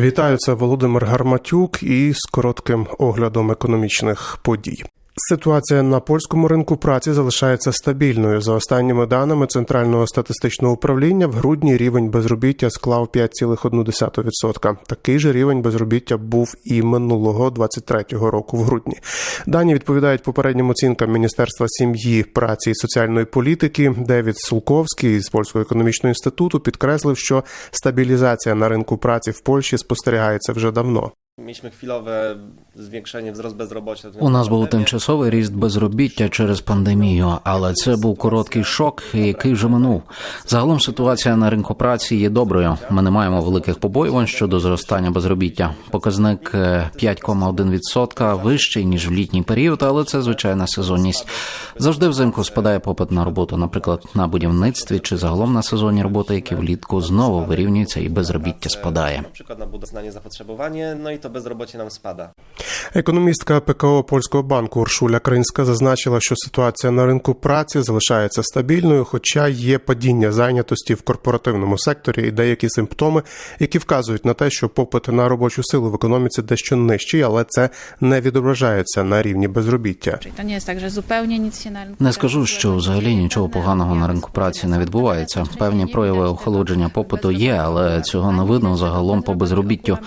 Вітаю, це Володимир Гарматюк і з коротким оглядом економічних подій. Ситуація на польському ринку праці залишається стабільною. За останніми даними Центрального статистичного управління, в грудні рівень безробіття склав 5,1%. Такий же рівень безробіття був і минулого 23-го року в грудні. Дані відповідають попереднім оцінкам Міністерства сім'ї, праці і соціальної політики. Девід Сулковський з польського економічного інституту підкреслив, що стабілізація на ринку праці в Польщі спостерігається вже давно. Mieliśmy chwilowe zwiększenie, wzrost bezrobocia. У нас був тимчасовий ріст безробіття через пандемію, але це був короткий шок, який вже минув. Загалом ситуація на ринку праці є доброю. Ми не маємо великих побоювань щодо зростання безробіття. Показник е, 5,1% вищий ніж в літній період, але це звичайна сезонність. Завжди взимку спадає попит на роботу, наприклад, на будівництві чи загалом на сезонні роботи, які влітку знову вирівнюються і безробіття спадає. Przykład na budowlanie zapotrzebowanie, no i to bezrobocie nam spada. Економістка ПКО польського банку Уршуля Кринська зазначила, що ситуація на ринку праці залишається стабільною, хоча є падіння зайнятості в корпоративному секторі і деякі симптоми, які вказують на те, що попит на робочу силу в економіці дещо нижчий, але це не відображається на рівні безробіття. Не скажу, що взагалі нічого поганого на ринку праці не відбувається. Певні прояви охолодження попиту є, але цього не видно загалом по безробіттю.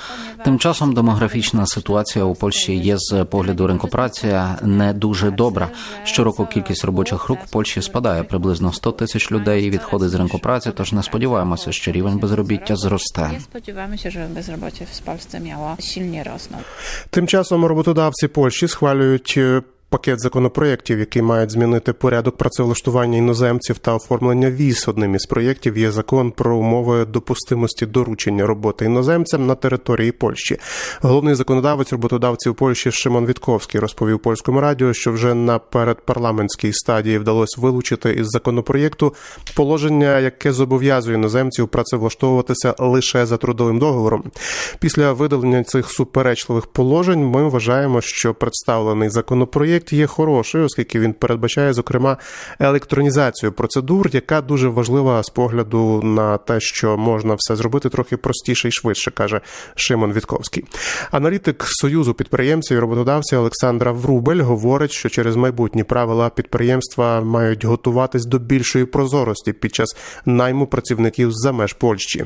Тим часом демографічна ситуація у Польщі є з погляду ринку праці не дуже добра. Щороку кількість робочих рук в Польщі спадає приблизно 100 тисяч людей відходить з ринку праці. Тож не сподіваємося, що рівень безробіття зросте. Сподіваємося, що безробіття в Польщі мало сильні miało. Тим часом роботодавці Польщі схвалюють. Пакет законопроєктів, які мають змінити порядок працевлаштування іноземців та оформлення віз. Одним із проєктів є закон про умови допустимості доручення роботи іноземцям на території Польщі. Головний законодавець роботодавців Польщі Шимон Вітковський розповів польському радіо, що вже на передпарламентській стадії вдалося вилучити із законопроєкту положення, яке зобов'язує іноземців працевлаштовуватися лише за трудовим договором. Після видалення цих суперечливих положень ми вважаємо, що представлений законопроєкт є хороший, оскільки він передбачає зокрема електронізацію процедур, яка дуже важлива з погляду на те, що можна все зробити трохи простіше і швидше, каже Шимон Вітковський. Аналітик Союзу підприємців і роботодавців Олександра Врубель говорить, що через майбутні правила підприємства мають готуватись до більшої прозорості під час найму працівників за меж Польщі.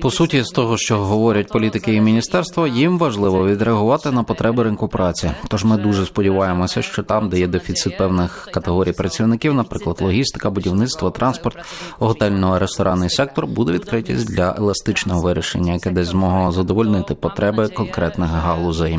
По суті, з того, що говорять політики і міністерство, їм важливо відреагувати на потреби ринку праці. Тож ми дуже сподіваємося, що там, де є дефіцит певних категорій працівників, наприклад, логістика, будівництво, транспорт, готельно-ресторанний сектор, буде відкритість для еластичного вирішення, яке дасть змогу задовольнити потреби конкретних галузей.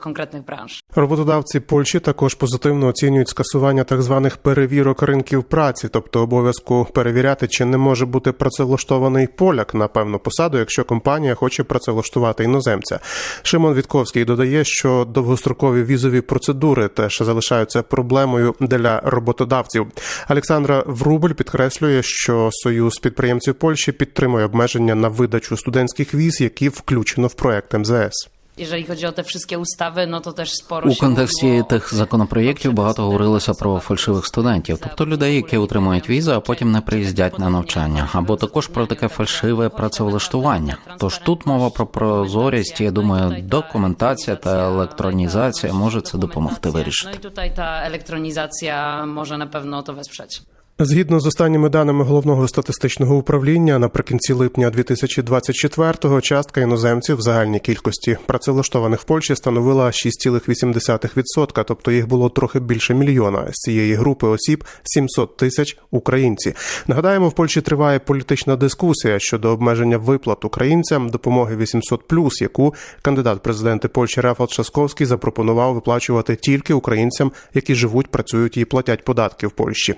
konkretnych branż. Роботодавці Польщі також позитивно оцінюють скасування так званих перевірок ринків праці, тобто обов'язку перевіряти, чи не може бути працевлаштований поляк на певну посаду, якщо компанія хоче працевлаштувати іноземця. Шимон Вітковський додає, що довгострокові візові процедури теж залишаються проблемою для роботодавців. Олександра Врубель підкреслює, що союз підприємців Польщі підтримує обмеження на видачу студентських віз, які включено в проект МЗС. Jeżeli chodzi o te wszystkie ustawy, no to też sporo У контексті тих законопроєктів багато говорилося про фальшивих студентів, тобто людей, які отримують візи, а потім не приїздять на навчання, або також про таке фальшиве працевлаштування. Тож тут мова про прозорість. Я думаю, документація та електронізація може це допомогти вирішити. i tutaj ta elektronizacja może na pewno to wesprzeć. Згідно з останніми даними головного статистичного управління, наприкінці липня 2024-го частка іноземців в загальній кількості працевлаштованих в Польщі становила 6,8%, тобто їх було трохи більше мільйона. З цієї групи осіб 700 тисяч українці. Нагадаємо, в Польщі триває політична дискусія щодо обмеження виплат українцям допомоги 800+, яку кандидат президенти Польщі Рафал Часковський запропонував виплачувати тільки українцям, які живуть, працюють і платять податки в Польщі.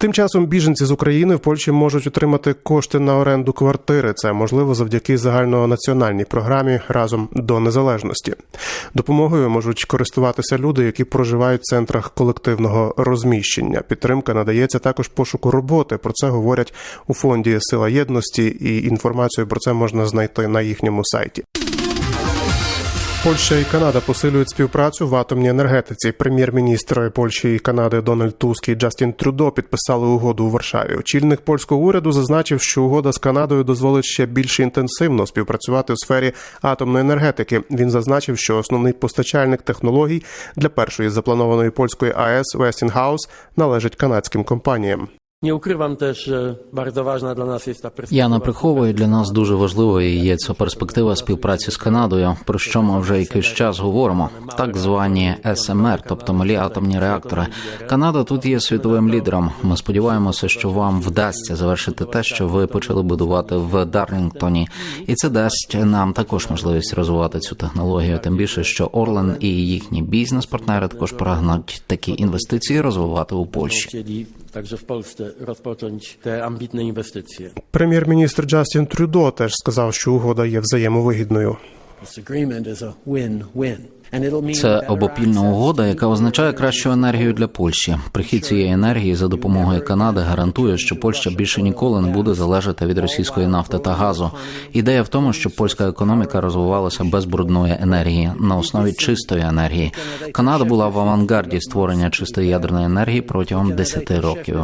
Тим часом біженці з України в Польщі можуть отримати кошти на оренду квартири. Це можливо завдяки загальнонаціональній програмі разом до незалежності. Допомогою можуть користуватися люди, які проживають в центрах колективного розміщення. Підтримка надається також пошуку роботи. Про це говорять у фонді Сила єдності, і інформацію про це можна знайти на їхньому сайті. Польща і Канада посилюють співпрацю в атомній енергетиці. Прем'єр-міністр Польщі і Канади Дональд Туск і Джастін Трюдо підписали угоду у Варшаві. Очільник польського уряду зазначив, що угода з Канадою дозволить ще більш інтенсивно співпрацювати у сфері атомної енергетики. Він зазначив, що основний постачальник технологій для першої запланованої польської АЕС Westinghouse належить канадським компаніям. Ukrywam też, że bardzo ważna dla nas jest ta. Я не приховую для нас дуже важливою є ця перспектива співпраці з Канадою, про що ми вже якийсь час говоримо. Так звані СМР, тобто малі атомні реактори. Канада тут є світовим лідером. Ми сподіваємося, що вам вдасться завершити те, що ви почали будувати в Дарлінгтоні, і це дасть нам також можливість розвивати цю технологію. Тим більше, що Орлен і їхні бізнес-партнери також прагнуть такі інвестиції розвивати у Польщі. Także w Polsce rozpocząć te ambitne inwestycje. Прем'єр-міністр Джастін Трюдо теж сказав, що угода є взаємовигідною. This agreement is a win-win. Це обопільна угода, яка означає кращу енергію для Польщі. Прихід цієї енергії за допомогою Канади гарантує, що Польща більше ніколи не буде залежати від російської нафти та газу. Ідея в тому, щоб польська економіка розвивалася без брудної енергії на основі чистої енергії. Канада була в авангарді створення чистої ядерної енергії протягом 10 років.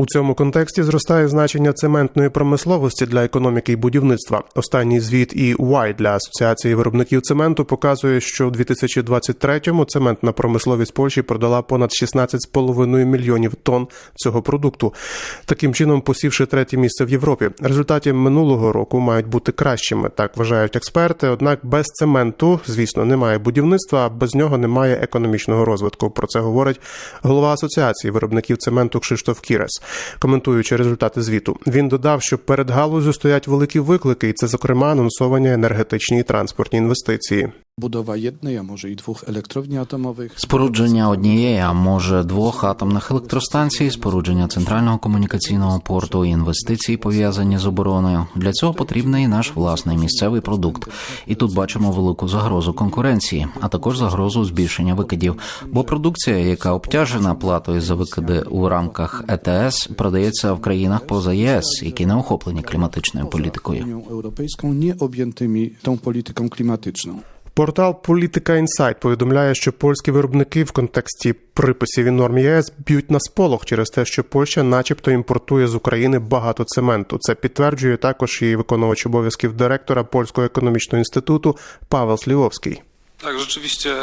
У цьому контексті зростає значення цементної промисловості для економіки і будівництва. Останній звіт EY для асоціації виробників цементу показує, що у 2023-му цементна промисловість Польщі продала понад 16,5 мільйонів тонн цього продукту, таким чином посівши третє місце в Європі. Результати минулого року мають бути кращими, так вважають експерти. Однак без цементу, звісно, немає будівництва, а без нього немає економічного розвитку. Про це говорить голова асоціації виробників цементу Кшиштоф Кірес, коментуючи результати звіту. Він додав, що перед галузю стоять великі виклики, і це, зокрема, анонсовані енергетичні і транспортні інвестиції. Budowa jednej, a może i dwóch elektrowni atomowych. Спорудження однієї, а може двох атомних електростанцій, спорудження центрального комунікаційного порту, інвестиції пов'язані з обороною. Для цього потрібний наш власний місцевий продукт. І тут бачимо велику загрозу конкуренції, а також загрозу збільшення викидів. Бо продукція, яка обтяжена платою за викиди у рамках ЕТС, продається в країнах поза ЄС, які не охоплені кліматичною політикою. Портал Політика Інсайт повідомляє, що польські виробники в контексті приписів і норм ЄС б'ють на сполох через те, що Польща, начебто, імпортує з України багато цементу. Це підтверджує також і виконувач обов'язків директора Польського економічного інституту Павел Слівовський. Tak, rzeczywiście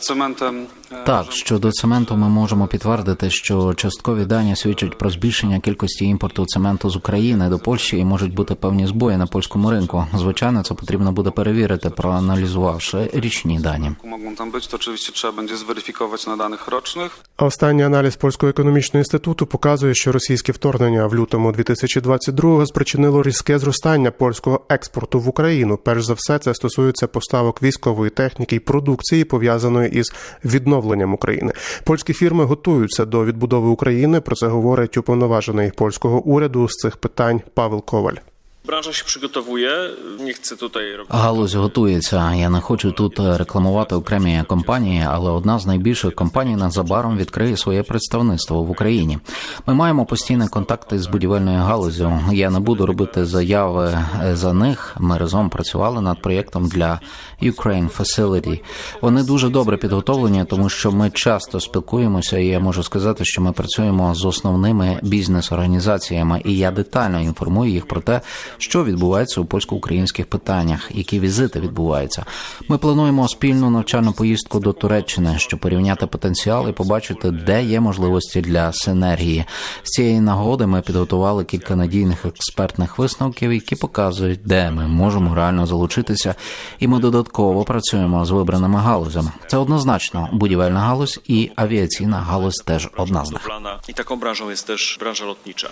cementem. e, Так, щодо цементу, ми можемо підтвердити, що часткові дані свідчать про збільшення кількості імпорту цементу з України до Польщі і можуть бути певні збої на польському ринку. Звичайно, це потрібно буде перевірити, проаналізувавши річні дані. Mogą tam być, to oczywiście trzeba będzie zweryfikować na danych rocznych. Останній аналіз Польського економічного інституту показує, що російське вторгнення в лютому 2022-го спричинило різке зростання польського експорту в Україну. Перш за все, це стосується поставок військової техніки і продукції, пов'язаної із відновленням України. Польські фірми готуються до відбудови України. Про це говорить уповноважений польського уряду з цих питань Павел Коваль. Się przygotowuje. Nie chcę tutaj robić. Галузь готується. Я не хочу тут рекламувати окремі компанії, але одна з найбільших компаній незабаром відкриє своє представництво в Україні. Ми маємо постійні контакти з будівельною галузю. Я не буду робити заяви за них. Ми разом працювали над проєктом для Ukraine Facility. Вони дуже добре підготовлені, тому що ми часто спілкуємося, і я можу сказати, що ми працюємо з основними бізнес-організаціями, і я детально інформую їх про те, що відбувається у польсько-українських питаннях, які візити відбуваються. Ми плануємо спільну навчальну поїздку до Туреччини, щоб порівняти потенціал і побачити, де є можливості для синергії. З цієї нагоди ми підготували кілька надійних експертних висновків, які показують, де ми можемо реально залучитися, і ми додатково працюємо з вибраними галузями. Це однозначно будівельна галузь і авіаційна галузь теж одна з них. I taką branżą jest też branża lotnicza.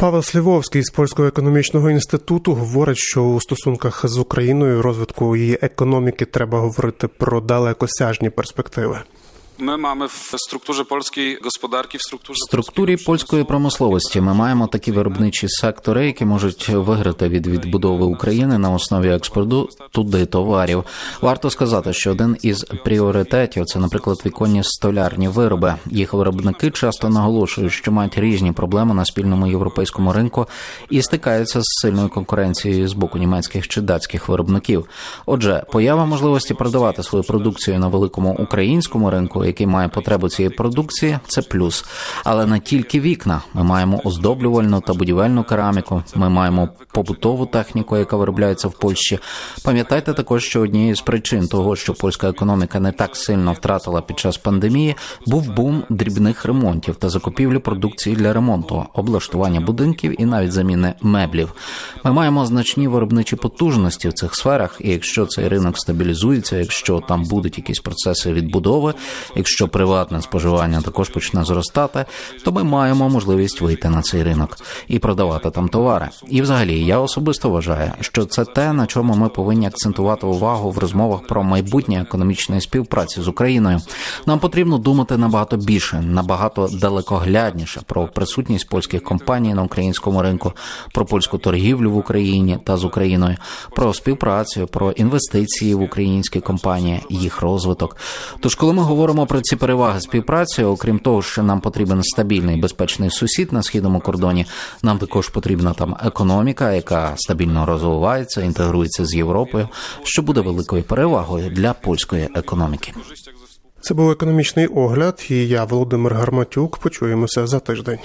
Павел Слівовський з польського економічного інституту говорить, що у стосунках з Україною розвитку її економіки треба говорити про далекосяжні перспективи. W strukturze polskiej gospodarki, w strukturze В структурі польської промисловості ми маємо такі виробничі сектори, які можуть виграти від відбудови України на основі експорту туди товарів. Варто сказати, що один із пріоритетів це, наприклад, віконні столярні вироби. Їх виробники часто наголошують, що мають різні проблеми на спільному європейському ринку і стикаються з сильною конкуренцією з боку німецьких чи датських виробників. Отже, поява можливості продавати свою продукцію на великому українському ринку, який має потребу цієї продукції, це плюс. Але не тільки вікна. Ми маємо оздоблювальну та будівельну кераміку. Ми маємо побутову техніку, яка виробляється в Польщі. Пам'ятайте також, що однією з причин того, що польська економіка не так сильно втратила під час пандемії, був бум дрібних ремонтів та закупівлі продукції для ремонту, облаштування будинків і навіть заміни меблів. Ми маємо значні виробничі потужності в цих сферах, і якщо цей ринок стабілізується, якщо там будуть якісь процеси відбудови, якщо приватне споживання також почне зростати, то ми маємо можливість вийти на цей ринок і продавати там товари. І, взагалі, я особисто вважаю, що це те, на чому ми повинні акцентувати увагу в розмовах про майбутнє економічної співпраці з Україною. Нам потрібно думати набагато більше, набагато далекоглядніше про присутність польських компаній на українському ринку, про польську торгівлю в Україні та з Україною, про співпрацю, про інвестиції в українські компанії, їх розвиток. Тож, коли ми говоримо про ці переваги співпраці, окрім того, що нам потрібен стабільний безпечний сусід на східному кордоні, нам також потрібна там економіка, яка стабільно розвивається, інтегрується з Європою, що буде великою перевагою для польської економіки. Це був економічний огляд, і я, Володимир Гарматюк. Почуємося за тиждень.